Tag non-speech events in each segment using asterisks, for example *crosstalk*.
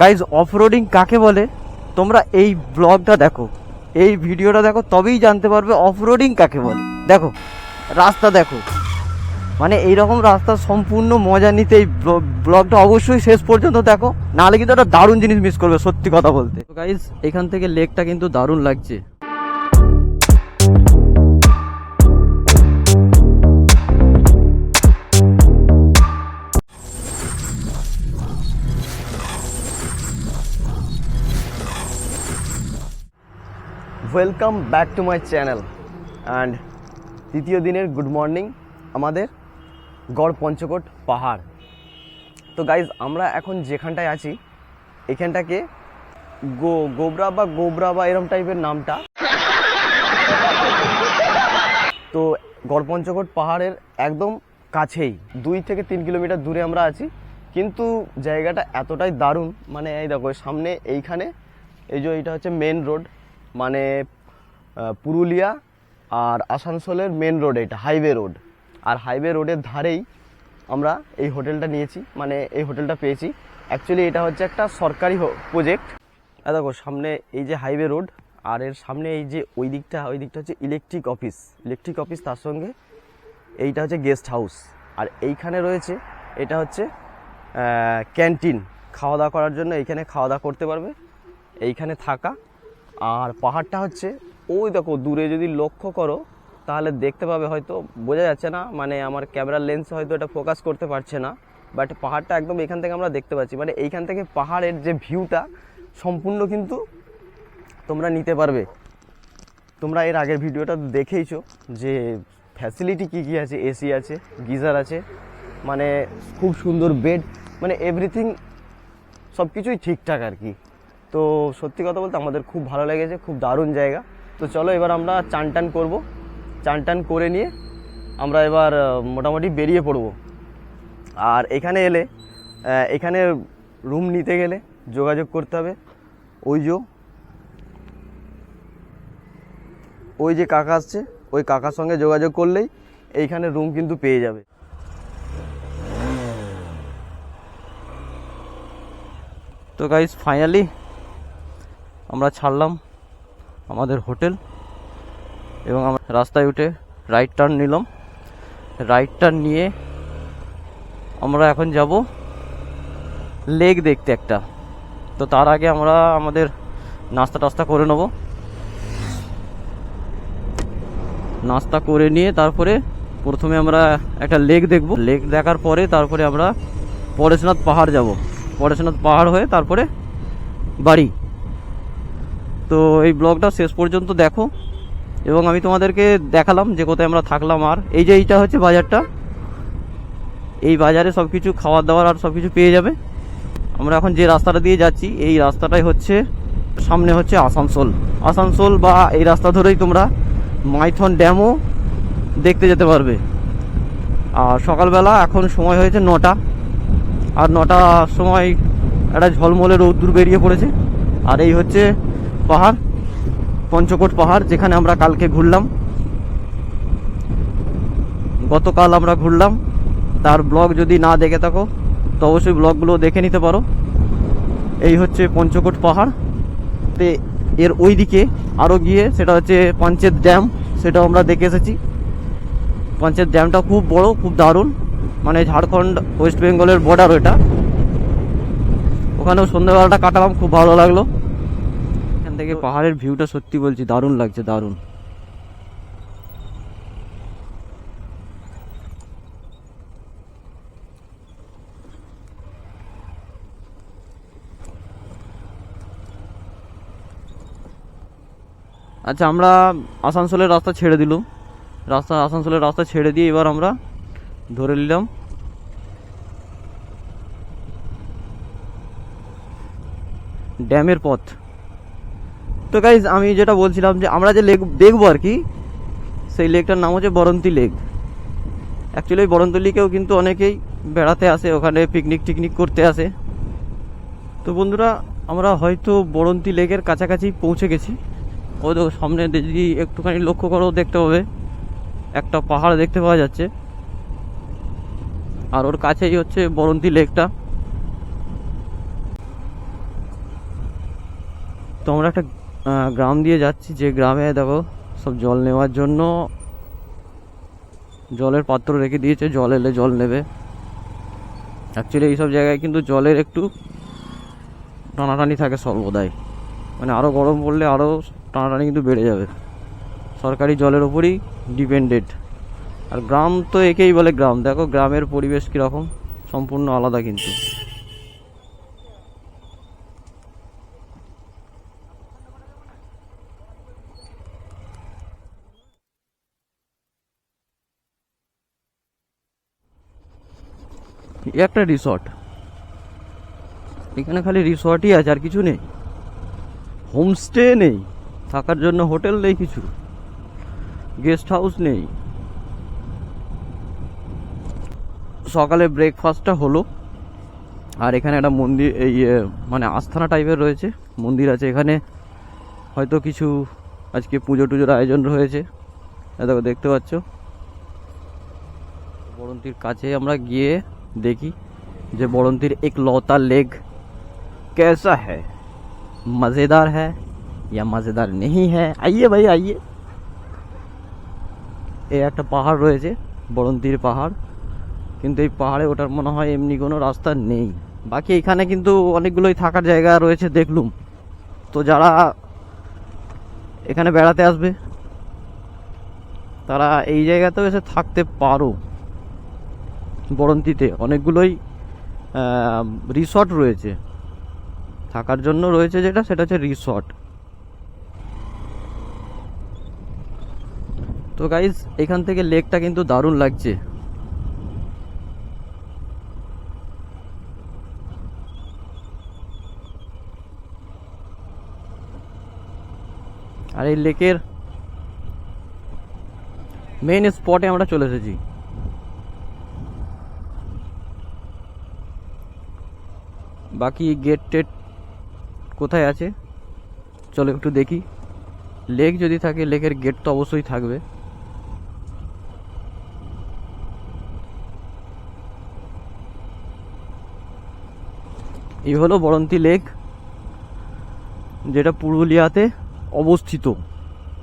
Guys off-roading কাকে বলে? তোমরা এই ব্লগটা দেখো। এই ভিডিওটা দেখো, তবেই জানতে পারবে অফরোডিং কাকে বলে। দেখো, রাস্তা দেখো। মানে এইরকম রাস্তা, সম্পূর্ণ মজা নিতে এই ব্লগটা অবশ্যই শেষ পর্যন্ত দেখো। নাহলে কিন্তু একটা দারুণ জিনিস মিস করবে, সত্যি কথা বলতে। গাইজ এখান থেকে লেকটা কিন্তু দারুণ লাগছে। Welcome back to my channel and তৃতীয় দিনের গুড মর্নিং আমাদের গড় পঞ্চকোট পাহাড়। তো গাইজ আমরা এখন যেখানটায় আছি, এখানটাকে গো, গোবরা বা গোবরা বা এরম টাইপের নামটা। তো গড় পঞ্চকোট পাহাড়ের একদম কাছেই, দুই থেকে তিন কিলোমিটার দূরে আমরা আছি। কিন্তু জায়গাটা এতটাই দারুণ মানে এই দেখো, সামনে এইখানে, এই যে এইটা হচ্ছে মেন রোড মানে পুরুলিয়া আর আসানসোলের মেন রোড এটা হাইওয়ে রোড আর হাইওয়ে রোডের ধারেই আমরা এই হোটেলটা নিয়েছি মানে এই হোটেলটা পেয়েছি। অ্যাকচুয়ালি এটা হচ্ছে একটা সরকারি প্রজেক্ট দেখো, সামনে এই যে হাইওয়ে রোড আর এর সামনে এই যে ওই দিকটা ওই দিকটা হচ্ছে ইলেকট্রিক অফিস ইলেকট্রিক অফিস তার সঙ্গে এইটা হচ্ছে গেস্ট হাউস আর এইখানে রয়েছে, এটা হচ্ছে ক্যান্টিন খাওয়া দাওয়া করার জন্য এইখানে খাওয়া দাওয়া করতে পারবে। এইখানে থাকা আর পাহাড়টা হচ্ছে, ওই দেখো, দূরে যদি লক্ষ্য করো, তাহলে দেখতে পাবে হয়তো, বোঝা যাচ্ছে না মানে আমার ক্যামেরার লেন্স হয়তো এটা ফোকাস করতে পারছে না, বাট পাহাড়টা একদম এখান থেকে আমরা দেখতে পাচ্ছি। মানে এইখান থেকে পাহাড়ের যে ভিউটা, সম্পূর্ণ কিন্তু তোমরা নিতে পারবে। তোমরা এর আগের ভিডিওটা দেখেইছো যে ফ্যাসিলিটি কী কী আছে এসি আছে, গিজার আছে মানে খুব সুন্দর বেড মানে এভরিথিং সব কিছুই ঠিকঠাক আর কি। তো সত্যি কথা বলতে আমাদের খুব ভালো লেগেছে, খুব দারুণ জায়গা। তো চলো এবার আমরা চান টান করব। চান টান করে নিয়ে আমরা এবার মোটামুটি বেরিয়ে পড়ব। আর এখানে এলে এখানে রুম নিতে গেলে যোগাযোগ করতে হবে। ওই যে ওই যে কাকা আসছে, ওই কাকার সঙ্গে যোগাযোগ করলেই এইখানে রুম কিন্তু পেয়ে যাবে। তো গাইজ ফাইনালি আমরা ছাড়লাম আমাদের হোটেল এবং আমরা রাস্তায় উঠে রাইট টার্ন নিলাম। রাইট টার্ন নিয়ে আমরা এখন যাব লেক দেখতে একটা। তো তার আগে আমরা আমাদের নাস্তা টাস্তা করে নেব। নাস্তা করে নিয়ে তারপরে প্রথমে আমরা একটা লেক দেখব। লেক দেখার পরে তারপরে আমরা পরেশনাথ পাহাড় যাব। পরেশনাথ পাহাড় হয়ে তারপরে বাড়ি। তো এই ব্লগটা শেষ পর্যন্ত দেখো এবং আমি তোমাদেরকে দেখালাম যে কোথায় আমরা থাকলাম আর। এই যে এইটা হচ্ছে বাজারটা। এই বাজারে সব কিছু খাবার দাওয়ার আর সব কিছু পেয়ে যাবে। আমরা এখন যে রাস্তাটা দিয়ে যাচ্ছি, এই রাস্তাটাই হচ্ছে, সামনে হচ্ছে আসানসোল। আসানসোল বা এই রাস্তা ধরেই তোমরা মাইথন ড্যামও দেখতে যেতে পারবে। আর সকালবেলা এখন সময় হয়েছে নটা। আর নটার সময় একটা ঝলমলে রৌদ্র বেরিয়ে পড়েছে। আর এই হচ্ছে পাহাড়, পঞ্চকোট পাহাড়, যেখানে আমরা কালকে ঘুরলাম। গতকাল আমরা ঘুরলাম। তার ব্লগ যদি না দেখে থাকো, তো অবশ্যই ব্লগগুলো দেখে নিতে পারো। এই হচ্ছে পঞ্চকোট পাহাড়। তে এর ওই দিকে আরও গিয়ে সেটা হচ্ছে পঞ্চায়েত ড্যাম, সেটাও আমরা দেখে এসেছি। পঞ্চায়েত ড্যামটা খুব বড়, খুব দারুণ। মানে ঝাড়খণ্ড, ওয়েস্ট বেঙ্গলের বর্ডার ওটা। ওখানেও সন্ধ্যাবেলাটা কাটালাম, খুব ভালো লাগল। থেকে পাহাড়ের ভিউটা সত্যি বলছি, দারুণ লাগছে, দারুণ। আচ্ছা আমরা আসানসোলের রাস্তা ছেড়ে দিলাম। রাস্তা, আসানসোলের রাস্তা ছেড়ে দিয়ে এবার আমরা ধরে নিলাম। ড্যামের পথ। তো গাইজ আমি যেটা বলছিলাম যে আমরা যে লেক দেখব আর কি, সেই লেকটার নাম হচ্ছে বরন্তি লেক অ্যাকচুয়ালি ওই বরন্তি লেকেও কিন্তু অনেকেই বেড়াতে আসে, ওখানে পিকনিক টিকনিক করতে আসে। তো বন্ধুরা, আমরা হয়তো বরন্তি লেকের কাছাকাছি পৌঁছে গেছি। ও দেখো সামনে যদি একটুখানি লক্ষ্য করো, দেখতে পাবে, একটা পাহাড় দেখতে পাওয়া যাচ্ছে। আর ওর কাছেই হচ্ছে বরন্তি লেকটা তো আমরা একটা গ্রাম দিয়ে যাচ্ছি, যে গ্রামে দেখো সব জল নেওয়ার জন্য। জলের পাত্র রেখে দিয়েছে, জল এলে জল নেবে। অ্যাকচুয়ালি এইসব জায়গায় কিন্তু জলের একটু টানাটানি থাকে সর্বদাই। মানে আরও গরম পড়লে আরও টানাটানি কিন্তু বেড়ে যাবে। সরকারি জলের ওপরই ডিপেন্ডেড আর গ্রাম তো একেই বলে গ্রাম। দেখো গ্রামের পরিবেশ কীরকম, সম্পূর্ণ আলাদা কিন্তু। একটা রিসর্ট এখানে খালি রিসর্টই আছে, আর কিছু নেই। হোমস্টে নেই, থাকার জন্য হোটেল নেই কিছু। গেস্ট হাউস নেই। সকালে ব্রেকফাস্টটা হলো। আর এখানে একটা মন্দির, এই মানে আস্থানা টাইপের রয়েছে। মন্দির আছে এখানে। হয়তো কিছু আজকে পুজো টুজোর আয়োজন রয়েছে। দেখো, দেখতে পাচ্ছ? বরন্তির কাছে আমরা গিয়ে দেখি যে বরন্তির এক লতা লেগ कैसा है मज़ेदार है या मज़ेदार नहीं है आइए भाई आइए এই একটা পাহাড় রয়েছে বরন্তির পাহাড় কিন্তু এই পাহাড়ে ওঠার মনে হয় এমনি কোনো রাস্তা নেই বাকি এখানে কিন্তু অনেকগুলোই থাকার জায়গা রয়েছে দেখলুম তো যারা এখানে বেড়াতে আসবে তারা এই জায়গাতেও এসে থাকতে পারো বরন্তিতে অনেকগুলোই রিসর্ট রয়েছে। থাকার জন্য রয়েছে যেটা, সেটা হচ্ছে রিসর্ট তো গাইজ এখান থেকে লেকটা কিন্তু দারুণ লাগছে। আর এই লেকের মেইন স্পটে আমরা চলে এসেছি। বাকি গেট টেট কোথায় আছে? চলো একটু দেখি। লেক যদি থাকে লেকের গেট তো অবশ্যই থাকবে। এই হলো বরন্তি লেক যেটা পুরুলিয়াতে অবস্থিত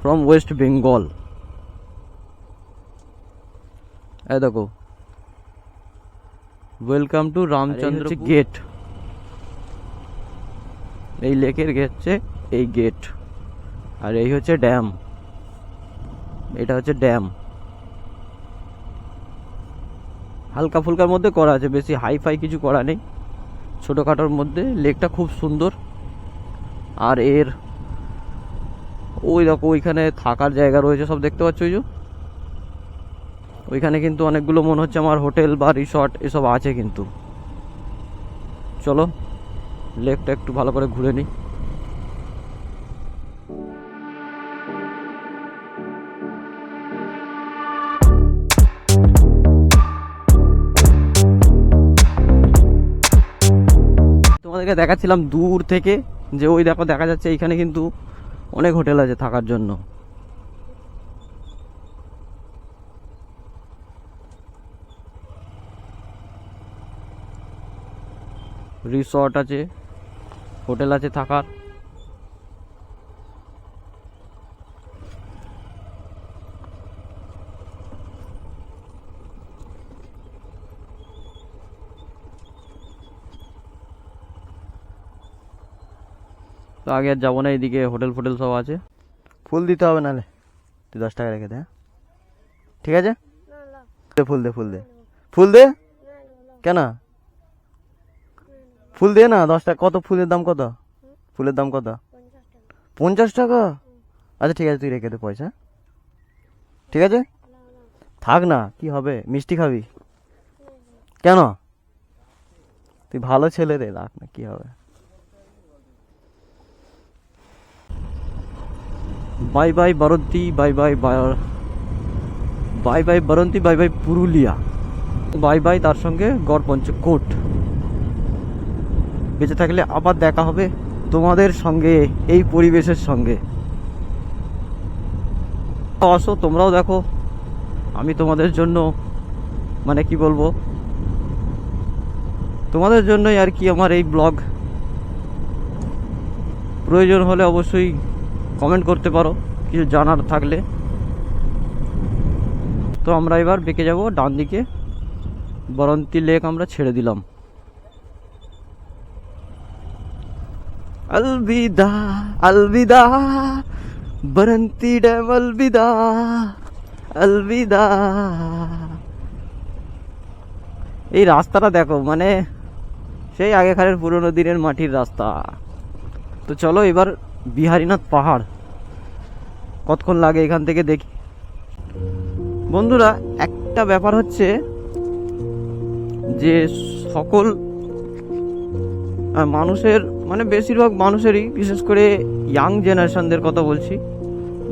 ফ্রম ওয়েস্ট বেঙ্গল দেখো ওয়েলকাম টু রামচন্দ্র গেট এই লেকের হচ্ছে এই গেট আর এই হচ্ছে ড্যাম এটা হচ্ছে ড্যাম হালকা ফুলকার মধ্যে করা আছে, বেশি হাই ফাই কিছু করা নেই। ছোটোখাটোর মধ্যে লেকটা খুব সুন্দর। আর এর ওই দেখো, ওইখানে থাকার জায়গা রয়েছে, সব দেখতে পাচ্ছ ওই যে? ওইখানে কিন্তু অনেকগুলো মনে হচ্ছে আমার হোটেল বা রিসর্ট এসব আছে কিন্তু। চলো লেকটা একটু ভালো করে ঘুরে নিই। তোমাদেরকে দেখাচ্ছিলাম দূর থেকে, যে ওই দেখো, দেখা যাচ্ছে এইখানে কিন্তু অনেক হোটেল আছে থাকার জন্য। রিসর্ট আছে। হোটেল আছে থাকার। তো আগে আর যাব না এদিকে হোটেল ফোটেল সব আছে। ফুল দিতে হবে নাহলে। তুই দশ টাকা রেখে দে হ্যাঁ? ঠিক আছে? দে ফুল দে ফুল দে। ফুল দে? কেন? ফুল দে না? দশ টাকা কত ফুলের দাম কত? ফুলের দাম কত? পঞ্চাশ টাকা? আচ্ছা ঠিক আছে, তুই রেখে দে পয়সা? ঠিক আছে? থাক না, কি হবে? মিষ্টি খাবি? কেন? তুই ভালো ছেলে রে, রাখ না, কি হবে? Bye bye Baranti, bye bye bye bye Baranti, bye bye Purulia. Bye bye তার সঙ্গে গড় পঞ্চকোট বেঁচে থাকলে আবার দেখা হবে তোমাদের সঙ্গে, এই পরিবেশের সঙ্গে। আসো, তোমরাও দেখো। আমি তোমাদের জন্য মানে কি বলব? তোমাদের জন্যই আর কি আমার এই ব্লগ। প্রয়োজন হলে অবশ্যই কমেন্ট করতে পারো, কিছু জানার থাকলে। তো আমরা এবার বেঁকে যাব ডান দিকে বরন্তি লেক আমরা ছেড়ে দিলাম। আলবিদা আলবিদা বরন্তি ড্যাম আলবিদা আলবিদা এই রাস্তাটা দেখো মানে সেই আগেকারের পুরনো দিনের মাটির রাস্তা তো চলো এবার বিহারীনাথ পাহাড় কতক্ষণ লাগে এখান থেকে দেখি বন্ধুরা একটা ব্যাপার হচ্ছে যে সকল মানুষের মানে বেশিরভাগ মানুষেরই, বিশেষ করে ইয়াং জেনারেশনদের কথা বলছি,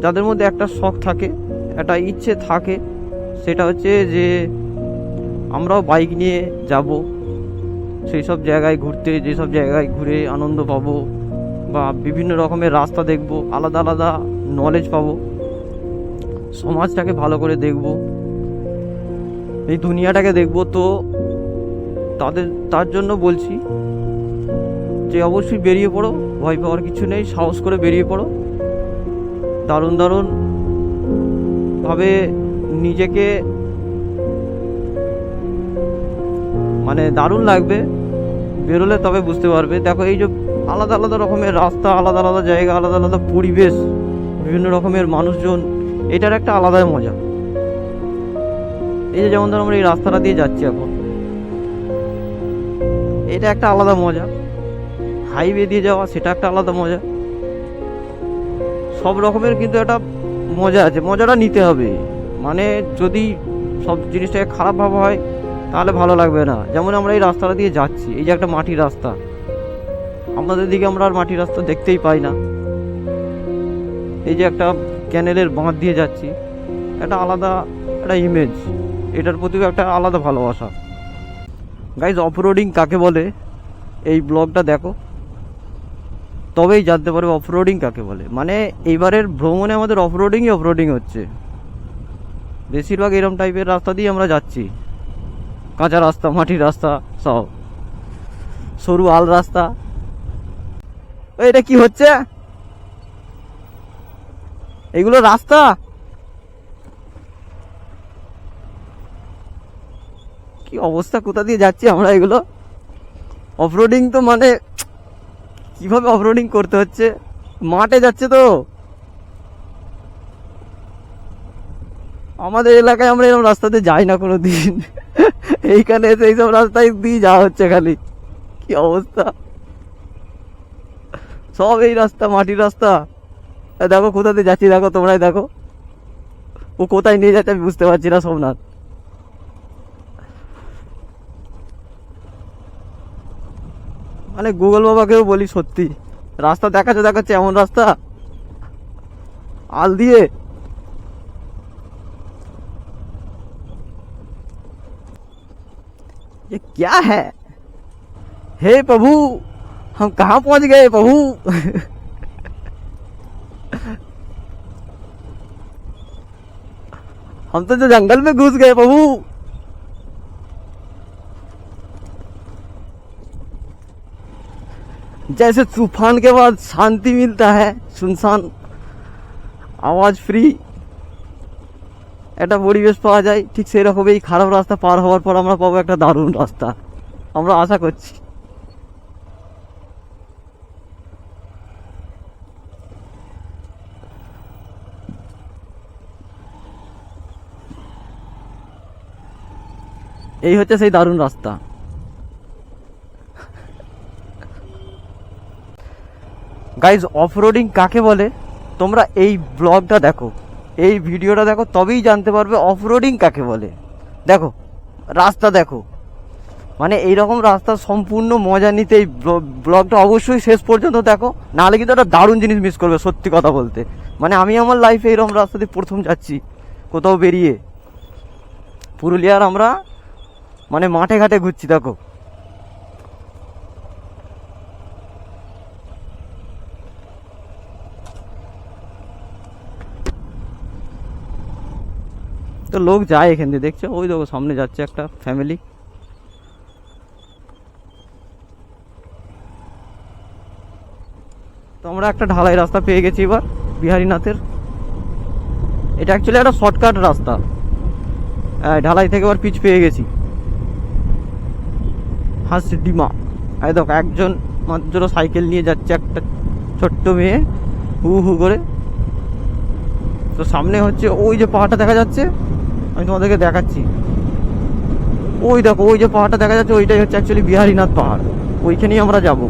যাদের মধ্যে একটা শখ থাকে, একটা ইচ্ছে থাকে, সেটা হচ্ছে যে আমরাও বাইক নিয়ে যাব, সেই সব জায়গায় ঘুরতে যেসব জায়গায় ঘুরে আনন্দ পাবো, বা বিভিন্ন রকমের রাস্তা দেখব, আলাদা আলাদা নলেজ পাবো, সমাজটাকে ভালো করে দেখব, এই দুনিয়াটাকে দেখব তো তাদের, তার জন্য বলছি যে অবশ্যই বেরিয়ে পড়ো, ভয় পাওয়ার কিছু নেই, সাহস করে বেরিয়ে পড়ো। দারুণ দারুণ ভাবে নিজেকে মানে দারুণ লাগবে। বেরোলে তবে বুঝতে পারবে। দেখো এই যে আলাদা আলাদা রকমের রাস্তা, আলাদা আলাদা জায়গা, আলাদা আলাদা পরিবেশ, বিভিন্ন রকমের মানুষজন, এটার একটা আলাদাই মজা। এই যে যেমন ধর আমরা এই রাস্তাটা দিয়ে যাচ্ছি এখন, এটা একটা আলাদা মজা। হাইওয়ে দিয়ে যাওয়া, সেটা একটা আলাদা মজা। সব রকমের কিন্তু একটা মজা আছে, মজাটা নিতে হবে। মানে যদি সব জিনিসটাকে খারাপ ভাবা হয়, তাহলে ভালো লাগবে না। যেমন আমরা এই রাস্তাটা দিয়ে যাচ্ছি, এই যে একটা মাটির রাস্তা। আমাদের দিকে আমরা আর মাটির রাস্তা দেখতেই পাই না। এই যে একটা ক্যানেলের বাঁধ দিয়ে যাচ্ছি, একটা আলাদা একটা ইমেজ এটার প্রতিও একটা আলাদা ভালোবাসা। গাইজ অফরোডিং কাকে বলে? এই ব্লগটা দেখো। তবেই জানতে পারবে অফরোডিং কাকে বলে। মানে এইবারের ভ্রমণে আমাদের অফরোডিংই অফরোডিং হচ্ছে। বেশিরভাগ এরম টাইপের রাস্তা দিয়ে আমরা যাচ্ছি। কাঁচা রাস্তা, মাটির রাস্তা, সব। সরু, আল রাস্তা। এটা কি হচ্ছে? এগুলো রাস্তা? কি অবস্থা? কোথা দিয়ে যাচ্ছি আমরা এগুলো? অফরোডিং তো মানে কীভাবে অফরোডিং করতে হচ্ছে? মাঠে যাচ্ছে তো। আমাদের এলাকায় আমরা এরকম রাস্তাতে যাই না কোনো দিন *laughs* এইখানে এসে এইসব রাস্তায় দিয়ে যাওয়া হচ্ছে খালি। কি অবস্থা? সব এই রাস্তা, মাটির রাস্তা। দেখো, কোথাতে যাচ্ছি দেখো, তোমরাই দেখো। ও কোথায় নিয়ে যাচ্ছে আমি বুঝতে পারছি না, সোমনাথ। মানে গুগল বাবাকেও বলি সত্যি রাস্তা দেখাচ্ছে দেখাচ্ছে এমন রাস্তা আল দিয়ে ये क्या है हे प्रभु हम कहाँ पहुंच गए प्रभु हम तो जो जंगल में घुस गए प्रभु जैसे तूफान के बाद शांति मिलता है सुनसान আওয়াজ ফ্রি একটা পরিবেশ পাওয়া যায় ঠিক সেই রকম এই খারাপ রাস্তা পার হওয়ার পর আমরা পাবো একটা দারুণ রাস্তা আমরা আশা করছি এই হচ্ছে সেই দারুণ রাস্তা গাইজ অফরোডিং কাকে বলে? তোমরা এই ব্লগটা দেখো। এই ভিডিওটা দেখো, তবেই জানতে পারবে অফরোডিং কাকে বলে। দেখো, রাস্তা দেখো। মানে এইরকম রাস্তা সম্পূর্ণ মজা নিতে এই ব্লগটা অবশ্যই শেষ পর্যন্ত দেখো। নাহলে কিন্তু একটা দারুণ জিনিস মিস করবে, সত্যি কথা বলতে। মানে আমি আমার লাইফে এইরকম রাস্তা দিয়ে প্রথম যাচ্ছি, কোথাও বেরিয়ে। পুরুলিয়ার আমরা মানে মাঠে ঘাটে ঘুরছি, দেখো। তো লোক যায় এখান দিয়ে, দেখছ? ওই দেখো, সামনে যাচ্ছে একটা ফ্যামিলি তো আমরা একটা ঢালাই রাস্তা পেয়ে গেছি এবার, বিহারীনাথের। এটা অ্যাকচুয়ালি একটা শর্টকাট রাস্তা। ঢালাই থেকে এবার পিচ পেয়ে গেছি। হাস ডিমা এই দেখো, একজন মাত্র সাইকেল নিয়ে যাচ্ছে একটা ছোট্ট মেয়ে, হু হু করে। তো সামনে হচ্ছে, ওই যে পাহাড়টা দেখা যাচ্ছে আমি তোমাদেরকে দেখাচ্ছি। ওই দেখো, ওই যে পাহাড়টা দেখা যাচ্ছে, ওইটাই হচ্ছে অ্যাকচুয়ালি বিহারীনাথ পাহাড়। ওইখানেই আমরা যাব।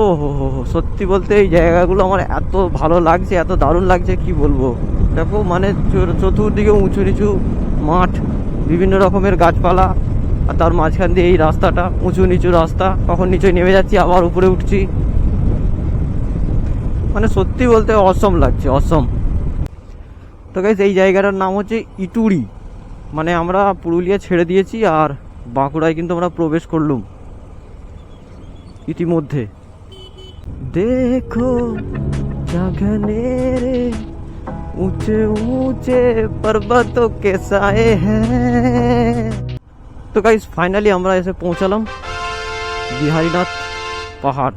ও হো হো সত্যি বলতে এই জায়গাগুলো আমার এত ভালো লাগছে, এত দারুণ লাগছে, কি বলব? দেখো মানে চতুর্দিকে উঁচু নিচু মাঠ, বিভিন্ন রকমের গাছপালা, আর তার মাঝখান দিয়ে এই রাস্তাটা, উঁচু নিচু রাস্তা কখন নিচে নেমে যাচ্ছি, আবার উপরে উঠছি। মানে সত্যি বলতে অসম লাগছে, অসম। তো গাইজ এই জায়গাটার নাম হচ্ছে ইটুড়ি। মানে আমরা পুরুলিয়া ছেড়ে দিয়েছি আর বাঁকুড়ায় কিন্তু আমরা প্রবেশ করলুম ইতিমধ্যে। দেখো উঁচে উঁচে পর্বত কে সায়ে হ্যাঁ। তো গাইজ ফাইনালি আমরা এসে পৌঁছালাম বিহারীনাথ পাহাড়।